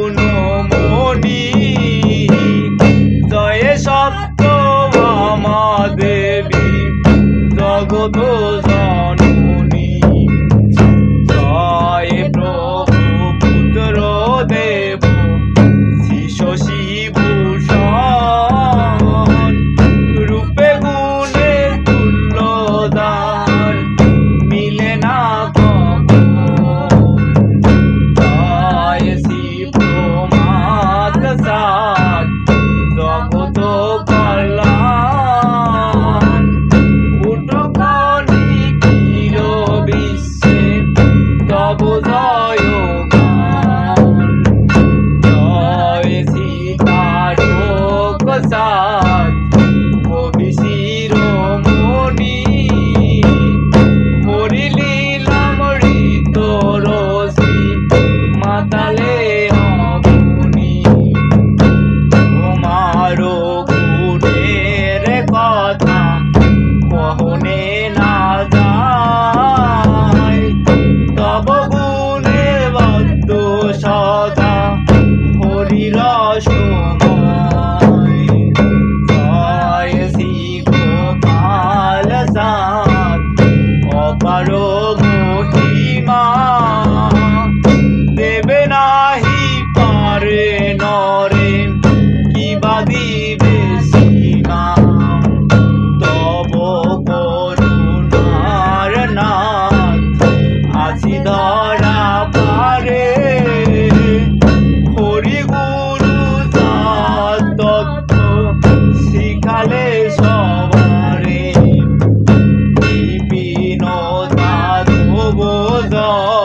গুণমণি জয়ে সত্য মামা দেবী জগত খোদা